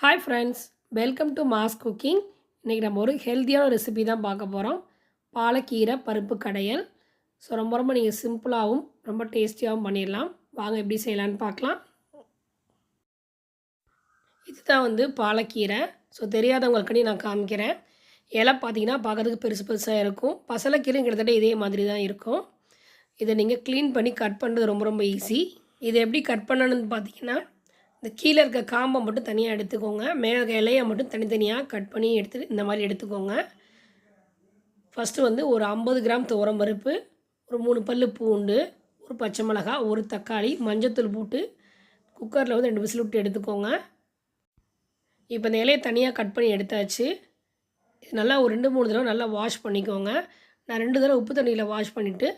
Hi friends welcome to mass cooking இன்றைக்கி நம்ம ஒரு ஹெல்த்தியான ரெசிபி தான் பார்க்க போகிறோம் பாலக்கீரை பருப்பு கடையல். ஸோ ரொம்ப ரொம்ப நீங்கள் சிம்பிளாகவும் ரொம்ப டேஸ்டியாகவும் பண்ணிடலாம். வாங்க எப்படி செய்யலான்னு பார்க்கலாம். இதுதான் வந்து பாலக்கீரை. ஸோ தெரியாதவங்களுக்குன்னு நான் காமிக்கிறேன். இலை பார்த்தீங்கன்னா பார்க்கறதுக்கு பெருசு பெருசாக இருக்கும். பசலைக்கீரை கிட்டத்தட்ட இதே மாதிரி தான் இருக்கும். இதை நீங்கள் க்ளீன் பண்ணி கட் பண்ணுறது ரொம்ப ரொம்ப ஈஸி இதை எப்படி கட் பண்ணணும்னு பார்த்தீங்கன்னா இந்த கீழே இருக்க காம்பை மட்டும் தனியாக எடுத்துக்கோங்க. மேலே இருக்க இலையை மட்டும் தனித்தனியாக கட் பண்ணி எடுத்து இந்த மாதிரி எடுத்துக்கோங்க. ஃபஸ்ட்டு வந்து ஒரு ஐம்பது கிராம் துவரம் பருப்பு ஒரு மூணு பல் பூண்டு ஒரு பச்சை மிளகாய் ஒரு தக்காளி மஞ்சத்தூள் போட்டு குக்கரில் வந்து ரெண்டு விசில் விட்டு எடுத்துக்கோங்க. இப்போ இந்த இலையை தனியாக கட் பண்ணி எடுத்தாச்சு. இது நல்லா ஒரு ரெண்டு மூணு தடவை நல்லா வாஷ் பண்ணிக்கோங்க. நான் ரெண்டு தடவை உப்பு தண்ணியில் வாஷ் பண்ணிவிட்டு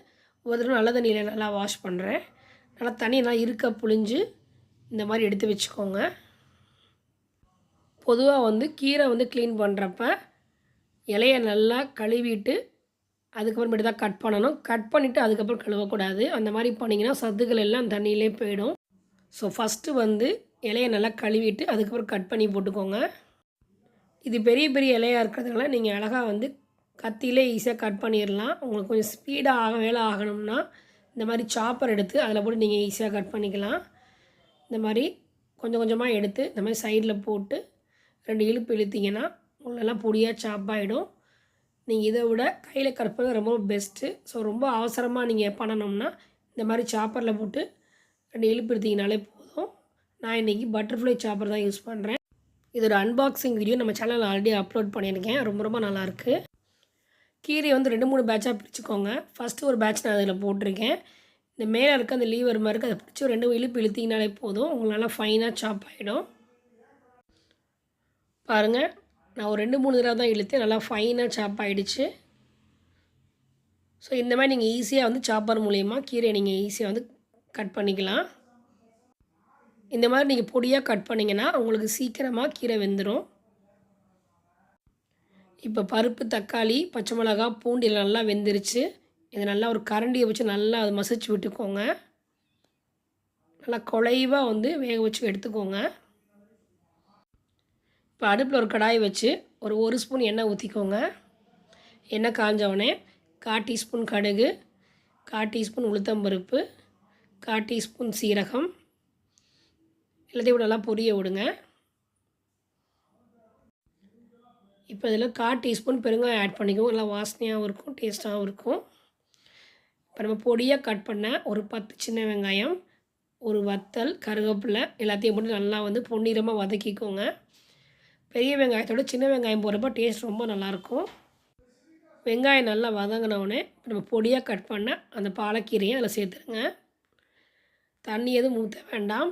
ஒரு தடவை நல்ல தண்ணியில் நல்லா வாஷ் பண்ணுறேன் நல்லா தண்ணி நல்லா இருக்க புழிஞ்சு இந்த மாதிரி எடுத்து வச்சுக்கோங்க. பொதுவாக வந்து கீரை வந்து க்ளீன் பண்ணுறப்ப இலையை நல்லா கழுவிட்டு அதுக்கப்புறமேட்டு தான் கட் பண்ணணும். கட் பண்ணிவிட்டு அதுக்கப்புறம் கழுவக்கூடாது. அந்த மாதிரி பண்ணிங்கன்னா சத்துக்கள் எல்லாம் தண்ணியிலே போயிடும். ஸோ ஃபஸ்ட்டு வந்து இலையை நல்லா கழுவிட்டு அதுக்கப்புறம் கட் பண்ணி போட்டுக்கோங்க. இது பெரிய பெரிய இலையாக இருக்கிறதுனால நீங்கள் அழகாக வந்து கத்தியிலே ஈஸியாக கட் பண்ணிடலாம் உங்களுக்கு கொஞ்சம் ஸ்பீடாக ஆக வேலை ஆகணும்னா இந்த மாதிரி சாப்பர் எடுத்து அதில் போட்டு நீங்கள் ஈஸியாக கட் பண்ணிக்கலாம். இந்த மாதிரி கொஞ்சம் கொஞ்சமாக எடுத்து இந்த மாதிரி சைடில் போட்டு ரெண்டு இழுப்பு இழுத்திங்கன்னா உள்ளெல்லாம் பொடியாக சாப் ஆகிடும் நீங்கள் இதை விட கையில் கற்பது ரொம்ப பெஸ்ட்டு ஸோ ரொம்ப அவசரமாக நீங்கள் பண்ணணும்னா இந்த மாதிரி சாப்பரில் போட்டு ரெண்டு இழுப்பு எடுத்திங்கனாலே போதும். நான் இன்றைக்கி பட்டர்ஃப்ளை சாப்பர் தான் யூஸ் பண்ணுறேன் இது ஒரு அன்பாக்சிங் வீடியோ நம்ம சேனலில் ஆல்ரெடி அப்லோட் பண்ணியிருக்கேன். ரொம்ப ரொம்ப நல்லாயிருக்கு கீரையை வந்து ரெண்டு மூணு பேட்சாக பிரிச்சுக்கோங்க. ஃபஸ்ட்டு ஒரு பேட்ச் நான் அதில் போட்டிருக்கேன். இந்த மேலே இருக்க அந்த லீவர் மாதிரி இருக்குது அதை பிடிச்சி ஒரு ரெண்டு இழுப்பு இழுத்திங்கனாலே போதும். உங்களுக்கு நல்லா ஃபைனாக சாப் ஆகிடும் பாருங்கள் நான் ஒரு ரெண்டு மூணு தடவை தான் இழுத்து நல்லா ஃபைனாக சாப் ஆகிடுச்சு ஸோ இந்த மாதிரி நீங்கள் ஈஸியாக வந்து சாப்பர் மூலயமா கீரையை நீங்கள் ஈஸியாக வந்து கட் பண்ணிக்கலாம். இந்த மாதிரி நீங்கள் பொடியாக கட் பண்ணிங்கன்னா உங்களுக்கு சீக்கிரமாக கீரை வெந்துடும் இப்போ பருப்பு தக்காளி பச்சை மிளகா பூண்டு நல்லா வெந்துருச்சு. இதை நல்லா ஒரு கரண்டியை வச்சு நல்லா அதை மசிச்சு விட்டுக்கோங்க. நல்லா குழைவாக வந்து வேக வச்சு எடுத்துக்கோங்க. இப்போ அடுப்பில் ஒரு கடாய் வச்சு ஒரு ஒரு ஸ்பூன் எண்ணெய் ஊற்றிக்கோங்க எண்ணெய் காஞ்சவொடனே கால் டீஸ்பூன் கடுகு கால் டீஸ்பூன் உளுத்தம்பருப்பு கால் டீஸ்பூன் சீரகம். எல்லாத்தையும் நல்லா பொரிய விடுங்க. இப்போ இதில் கால் டீஸ்பூன் பெருங்காயம் ஆட் பண்ணிக்குவோம் நல்லா வாசனையாகவும் இருக்கும் டேஸ்ட்டாகவும் இருக்கும். இப்போ நம்ம பொடியாக கட் பண்ண ஒரு பத்து சின்ன வெங்காயம் ஒரு வத்தல் கருவேப்பிலை எல்லாத்தையும் போட்டு நல்லா வந்து பொன்னிறமாக வதக்கிக்கோங்க. பெரிய வெங்காயத்தோட சின்ன வெங்காயம் போடுறப்ப டேஸ்ட் ரொம்ப நல்லாயிருக்கும். வெங்காயம் நல்லா வதங்கினவுடனே நம்ம பொடியாக கட் பண்ண அந்த பாலக்கீரையும் அதில் சேர்த்துருங்க. தண்ணி எதுவும் ஊற்ற வேண்டாம்.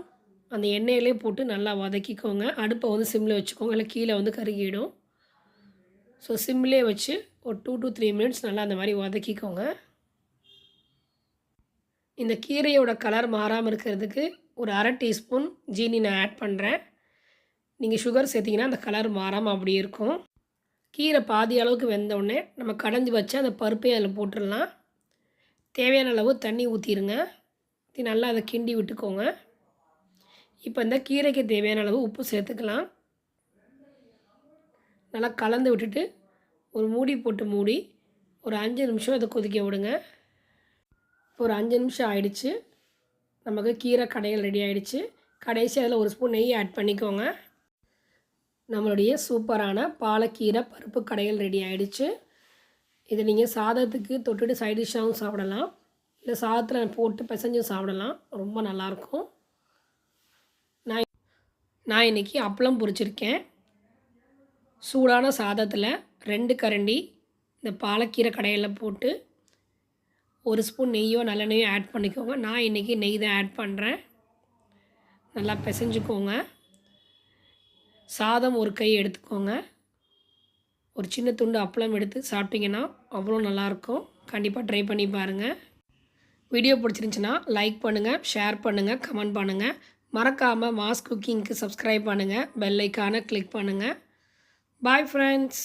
அந்த எண்ணெயிலே போட்டு நல்லா வதக்கிக்கோங்க. அடுப்பை வந்து சிம்மில் வச்சுக்கோங்க. இல்லை கீழே வந்து கருகிடும். ஸோ சிம்மிலே வச்சு ஒரு டூ டு த்ரீ மினிட்ஸ் நல்லா அந்த மாதிரி வதக்கிக்கோங்க. இந்த கீரையோட கலர் மாறாமல் இருக்கிறதுக்கு ஒரு அரை டீஸ்பூன் ஜீனி நான் ஆட் பண்ணுறேன் நீங்கள் சுகர் சேர்த்திங்கன்னா அந்த கலர் மாறாமல் அப்படி இருக்கும். கீரை பாதி அளவுக்கு வெந்தவுடனே நம்ம கடைஞ்சி வச்சு அந்த பருப்பையும் அதில் போட்டுடலாம். தேவையான அளவு தண்ணி ஊற்றிடுங்க ஊற்றி நல்லா அதை கிண்டி விட்டுக்கோங்க. இப்போ இந்த கீரைக்கு தேவையான அளவு உப்பு சேர்த்துக்கலாம். நல்லா கலந்து விட்டுட்டு ஒரு மூடி போட்டு மூடி ஒரு அஞ்சு நிமிஷம் அதை கொதிக்க விடுங்க. ஒரு அஞ்சு நிமிஷம் ஆயிடுச்சு. நமக்கு கீரை கடைகள் ரெடி ஆகிடுச்சு கடைசி அதில் ஒரு ஸ்பூன் நெய் ஆட் பண்ணிக்கோங்க. நம்மளுடைய சூப்பரான பாலக்கீரை பருப்பு கடைகள் ரெடி ஆகிடுச்சு இதை நீங்கள் சாதத்துக்கு தொட்டுட்டு சைட் டிஷ்ஷாகவும் சாப்பிடலாம். இல்லை சாதத்தில் போட்டு பிசைஞ்சும் சாப்பிடலாம். ரொம்ப நல்லாயிருக்கும். நான் நான் இன்றைக்கி அப்பளம் பொரிச்சிருக்கேன். சூடான சாதத்தில் ரெண்டு கரண்டி இந்த பாலக்கீரை கடையில் போட்டு ஒரு ஸ்பூன் நெய்யோ நல்லெண்ணெய்யோ ஆட் பண்ணிக்கோங்க. நான் இன்றைக்கி நெய் தான் ஆட் பண்ணுறேன் நல்லா பிசைஞ்சுக்கோங்க. சாதம் ஒரு கை எடுத்துக்கோங்க. ஒரு சின்ன துண்டு அப்பளம் எடுத்து சாப்பிட்டிங்கன்னா அவ்வளோ நல்லாயிருக்கும். கண்டிப்பாக ட்ரை பண்ணி பாருங்கள் வீடியோ பிடிச்சிருந்துச்சின்னா லைக் பண்ணுங்கள் ஷேர் பண்ணுங்கள் கமெண்ட் பண்ணுங்கள் மறக்காமல் மாஸ் குக்கிங்க்கு சப்ஸ்கிரைப் பண்ணுங்கள் பெல் ஐக்கானை கிளிக் பண்ணுங்கள் பாய் ஃப்ரெண்ட்ஸ்